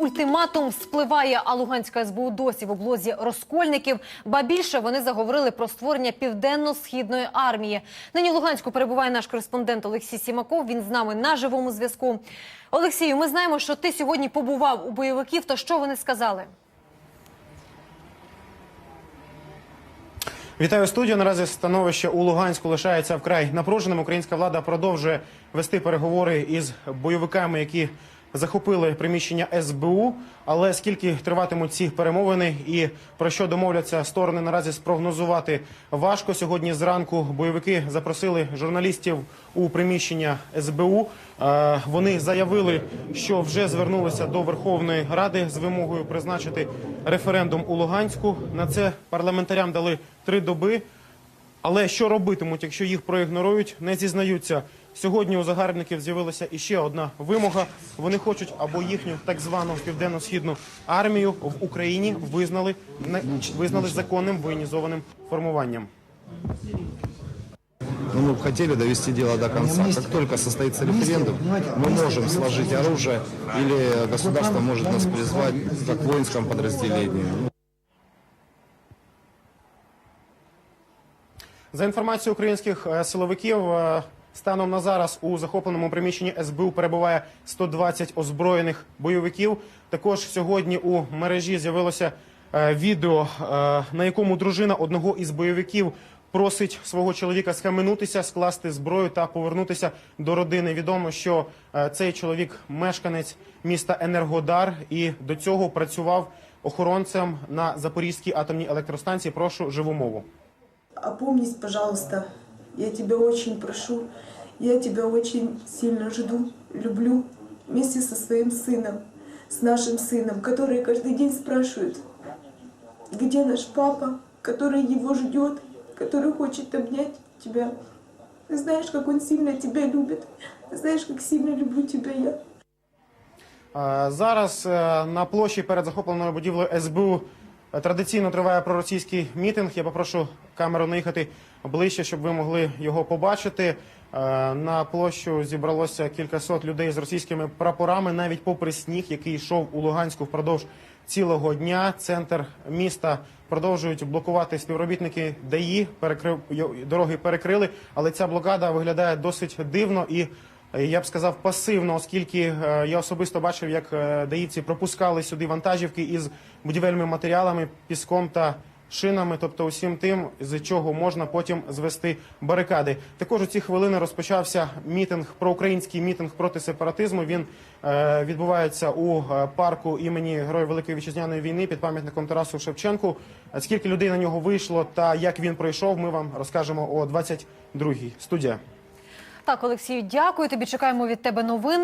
ультиматум спливає, а Луганська СБУ досі в облозі розкольників. Ба більше вони заговорили про створення південно-східної армії. Нині в Луганську перебуває наш кореспондент Олексій Сімаков. Він з нами на живому зв'язку. Олексію, ми знаємо, що ти сьогодні побував у бойовиків. То що вони сказали? Вітаю студію. Наразі становище у Луганську лишається вкрай напруженим. Українська влада продовжує вести переговори із бойовиками, які захопили приміщення СБУ. Але скільки триватимуть ці перемовини і про що домовляться сторони, наразі спрогнозувати важко. Сьогодні зранку бойовики запросили журналістів у приміщення СБУ. Е, Вони заявили, що вже звернулися до Верховної Ради з вимогою призначити референдум у Луганську. На це парламентарям дали три доби. Але що робитимуть, якщо їх проігнорують, не зізнаються. Сьогодні у загарбників з'явилася іще одна вимога. Вони хочуть, або їхню так звану південно-східну армію в Україні визнали не- визнали законним воєнізованим формуванням. Но мы бы хотели довести дело до конца. Как только состоится референдум, мы можем сложить оружие или государство может нас призвать как к воинскому подразделению. Ну, За інформацією українських е, силовиків, е, станом на зараз у захопленому приміщенні СБУ перебуває 120 озброєних бойовиків. Також сьогодні у мережі з'явилося е, відео, е, на якому дружина одного із бойовиків просить свого чоловіка схаменутися, скласти зброю та повернутися до родини. Відомо, що е, цей чоловік мешканець міста Енергодар і до цього працював охоронцем на Запорізькій атомній електростанції. Прошу живу мову. А Опомнись, пожалуйста. Я тебя очень прошу. Я тебя очень сильно жду, люблю. Вместе со своим сыном, с нашим сыном, который каждый день спрашивает, где наш папа, который его ждет, который хочет обнять тебя. Ты знаешь, как он сильно тебя любит. Ты знаешь, как сильно люблю тебя я. Е, Зараз е, на площі перед захопленою будівлею СБУ е, традиційно триває проросійський мітинг. Я попрошу камеру наїхати ближче, щоб ви могли його побачити. Е, На площу зібралося кількасот людей з російськими прапорами, навіть попри сніг, який йшов у Луганську впродовж цілого дня. Центр міста продовжують блокувати співробітники ДАІ. Перекрив дороги перекрили, але ця блокада виглядає досить дивно і. Я б сказав пасивно, оскільки е, я особисто бачив, як е, даївці пропускали сюди вантажівки із будівельними матеріалами, піском та шинами, тобто усім тим, з чого можна потім звести барикади. Також у ці хвилини розпочався мітинг, проукраїнський мітинг проти сепаратизму. Він е, відбувається у парку імені Героїв Великої Вітчизняної війни під пам'ятником Тарасу Шевченку. Скільки людей на нього вийшло та як він пройшов, ми вам розкажемо о 22-й. Студія. Так, Олексію, дякую тобі. Чекаємо від тебе новин.